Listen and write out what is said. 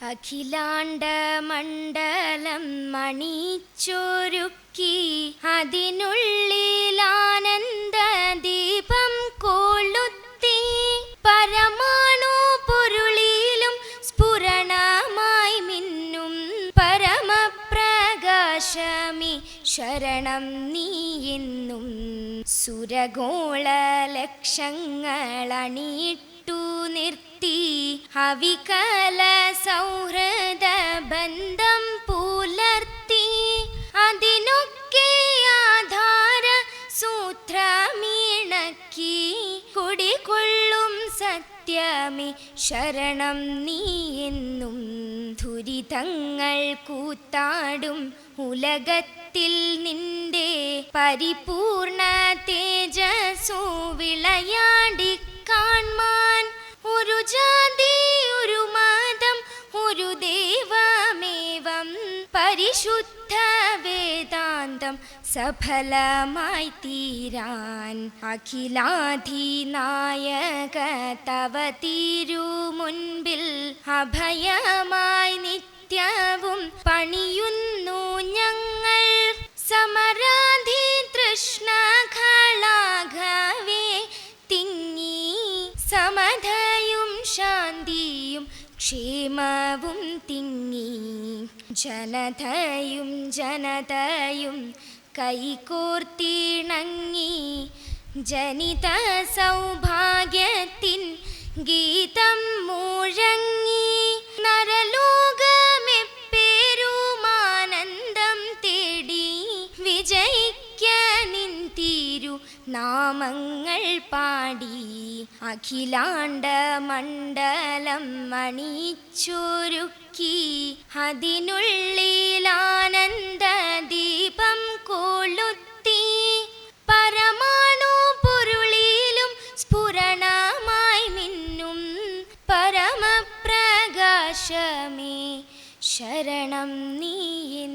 അഖിലാണ്ട മണ്ഡലം മണിച്ചൊരുക്കി അതിനുള്ളിലാനന്ദ ദീപം കൊളുത്തി. പരമാണു പൊരുളിലും സ്ഫുരണമായി മിന്നും പരമപ്രകാശമി ശരണം നീയെന്നും സുരഗോള ലക്ഷങ്ങളണിയിട്ടു നിർത്തി. ഹവികല സൗഹൃദ ബന്ധം പുലർത്തി. അതിനൊക്കെ ആധാര സൂത്രമീണക്കി. കുടികൊള്ളും സത്യമി ശരണം നീ എന്നും. ദുരിതങ്ങൾ കൂത്താടും ഉലകത്തിൽ നിന്റെ പരിപൂർണ തേജസ്സു വിളയാടി പരിശുദ്ധ വേദാന്തം സഫലമായി തീരാൻ അഖിലാധിനായക തവ തിരു മുൻപിൽ അഭയമായി നിത്യവും പണിയുന്നു ഞങ്ങൾ. സമരാധി തൃഷ്ണകളാഘവേ തിങ്ങി. സമധയും ശാന്തിയും ക്ഷേമവും തിങ്ങി. ജനതയും ജനതയും കൈകോർത്തിണങ്ങി ജനിത സൗഭാഗ്യത്തിൻ ഗീതം മുഴങ്ങി നരലോകമെപ്പേരുമാനന്ദം തേടി വിജയിക്കാനിൻ നിന്തിരു നാമങ്ങൾ പാടി. അഖിലാണ്ട മണ്ഡലം മണിച്ചൊരുക്കി അതിനുള്ളിലാനന്ദ ദീപം കൊളുത്തി. പരമാണു പൊരുളിലും സ്ഫുരണമായി മിന്നും പരമപ്രകാശമേ. ശരണം നീ